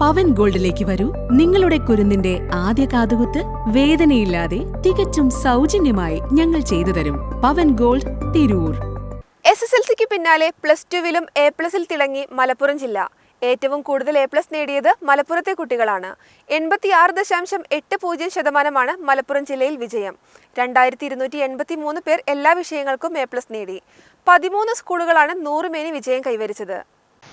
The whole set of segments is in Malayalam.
പവൻ ഗോൾഡിലേക്ക് വരൂ. നിങ്ങളുടെ കുരുന്നിന്റെ ആദ്യ കാതുകുത്ത് വേദനയില്ലാതെ തികച്ചും സൗജന്യമായി ഞങ്ങൾ ചെയ്തു തരും. Pavan gold Tirur. S S L സിക്ക് പിന്നാലെ പ്ലസ് ടുവിലും എ പ്ലസിൽ തിളങ്ങി മലപ്പുറം ജില്ല. ഏറ്റവും കൂടുതൽ എ പ്ലസ് നേടിയത് മലപ്പുറത്തെ കുട്ടികളാണ്. എൺപത്തിയാറ് ദശാംശം എട്ട് പൂജ്യം ശതമാനമാണ് മലപ്പുറം ജില്ലയിൽ വിജയം. രണ്ടായിരത്തി ഇരുന്നൂറ്റി എൺപത്തി മൂന്ന് പേർ എല്ലാ വിഷയങ്ങൾക്കും എ പ്ലസ് നേടി. പതിമൂന്ന് സ്കൂളുകളാണ് നൂറുമേനി വിജയം കൈവരിച്ചത്.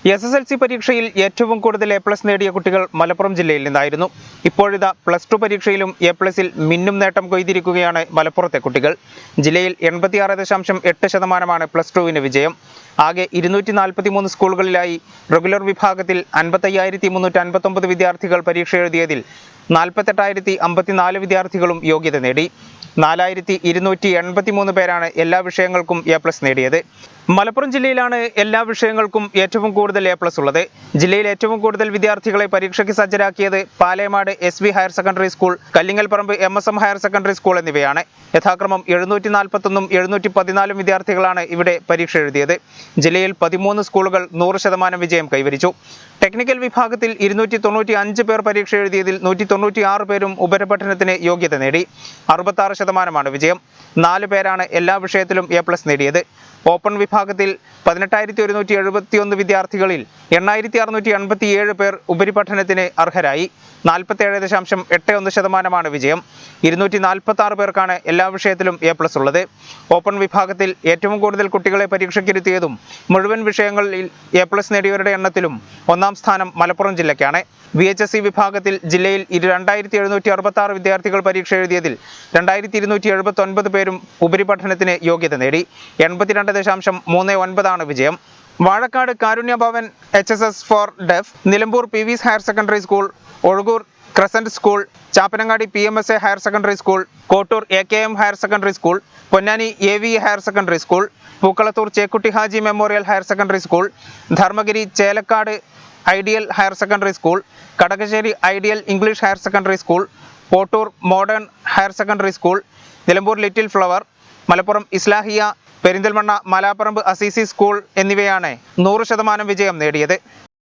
എസ് എസ് എൽ സി പരീക്ഷയിൽ ഏറ്റവും കൂടുതൽ എ പ്ലസ് നേടിയ കുട്ടികൾ മലപ്പുറം ജില്ലയിൽ നിന്നായിരുന്നു. ഇപ്പോഴിതാ പ്ലസ് ടു പരീക്ഷയിലും എ പ്ലസിൽ മിന്നും നേട്ടം കൊയ്തിരിക്കുകയാണ് മലപ്പുറത്തെ കുട്ടികൾ. ജില്ലയിൽ എൺപത്തിയാറ് ദശാംശം എട്ട് ശതമാനമാണ് പ്ലസ് ടുവിന് വിജയം. ആകെ ഇരുന്നൂറ്റി നാൽപ്പത്തി മൂന്ന് സ്കൂളുകളിലായി റെഗുലർ വിഭാഗത്തിൽ അൻപത്തയ്യായിരത്തി മുന്നൂറ്റി അൻപത്തൊമ്പത് വിദ്യാർത്ഥികൾ പരീക്ഷ എഴുതിയതിൽ നാൽപ്പത്തെട്ടായിരത്തി അമ്പത്തിനാല് വിദ്യാർത്ഥികളും യോഗ്യത നേടി. നാലായിരത്തി ഇരുന്നൂറ്റി എൺപത്തി മൂന്ന് പേരാണ് എല്ലാ വിഷയങ്ങൾക്കും എ പ്ലസ് നേടിയത്. മലപ്പുറം ജില്ലയിലാണ് എല്ലാ വിഷയങ്ങൾക്കും ഏറ്റവും കൂടുതൽ എ പ്ലസ് ഉള്ളത്. ജില്ലയിൽ ഏറ്റവും കൂടുതൽ വിദ്യാർത്ഥികളെ പരീക്ഷയ്ക്ക് സജ്ജരാക്കിയത് Palayamad S higher secondary school Kallingalparamba M S M higher secondary school എന്നിവയാണ്. യഥാക്രമം എഴുന്നൂറ്റി നാൽപ്പത്തൊന്നും എഴുന്നൂറ്റി പതിനാലും വിദ്യാർത്ഥികളാണ് ഇവിടെ പരീക്ഷ എഴുതിയത്. ജില്ലയിൽ പതിമൂന്ന് സ്കൂളുകൾ നൂറ് ശതമാനം വിജയം കൈവരിച്ചു. ടെക്നിക്കൽ വിഭാഗത്തിൽ ഇരുന്നൂറ്റി തൊണ്ണൂറ്റി അഞ്ച് പേർ പരീക്ഷ എഴുതിയതിൽ നൂറ്റി തൊണ്ണൂറ്റി ആറ് പേരും ഉപരിപഠനത്തിന് യോഗ്യത നേടി. അറുപത്താറ് ശതമാനമാണ്. വിജയം നാല് പേരാണ് എല്ലാ വിഷയത്തിലും എ പ്ലസ് നേടിയത്. ഓപ്പൺ വിഭാഗത്തിൽ പതിനെട്ടായിരത്തി ഒരുന്നൂറ്റി എഴുപത്തി ഒന്ന് വിദ്യാർത്ഥികളിൽ എണ്ണായിരത്തി അറുന്നൂറ്റി എൺപത്തി ഏഴ് പേർ ഉപരിപഠനത്തിന് അർഹരായി. നാൽപ്പത്തേഴ് ദശാംശം എട്ട് ഒന്ന് ശതമാനമാണ് വിജയം. ഇരുന്നൂറ്റി നാൽപ്പത്തി ആറ് പേർക്കാണ് എല്ലാ വിഷയത്തിലും എ പ്ലസ് ഉള്ളത്. ഓപ്പൺ വിഭാഗത്തിൽ ഏറ്റവും കൂടുതൽ കുട്ടികളെ പരീക്ഷയ്ക്കിരുത്തിയതും മുഴുവൻ വിഷയങ്ങളിൽ എ പ്ലസ് നേടിയവരുടെ എണ്ണത്തിലും ഒന്നാം സ്ഥാനം മലപ്പുറം ജില്ലയ്ക്കാണ്. വി എച്ച് എസ് സി വിഭാഗത്തിൽ ജില്ലയിൽ രണ്ടായിരത്തി എഴുന്നൂറ്റി അറുപത്തി ആറ് വിദ്യാർത്ഥികൾ പരീക്ഷ എഴുതിയതിൽ രണ്ടായിരത്തി ഇരുന്നൂറ്റി എഴുപത്തി ഒൻപത് പേരും ഉപരിപഠനത്തിന് യോഗ്യത നേടി. എൺപത്തിരണ്ട് ദശാംശം മൂന്ന് ഒൻപതാണ് വിജയം. Vazhakkad Karunyabhavan H S S for deaf Nilambur P V S higher secondary school Ozhukur crescent school Chappanangadi P M S A higher secondary school Kottur A K M higher secondary school Ponnani A V higher secondary school Pookkalathur Chekkutty Haji memorial higher secondary school Dharmagiri Chelakkad ideal higher secondary school Kadakassery ideal English higher secondary school Pottur modern higher secondary school Nilambur little flower Malappuram Islahiya Perinthalmanna Malaparamba Assisi school എന്നിവയാണ് നൂറ് ശതമാനം വിജയം നേടിയത്.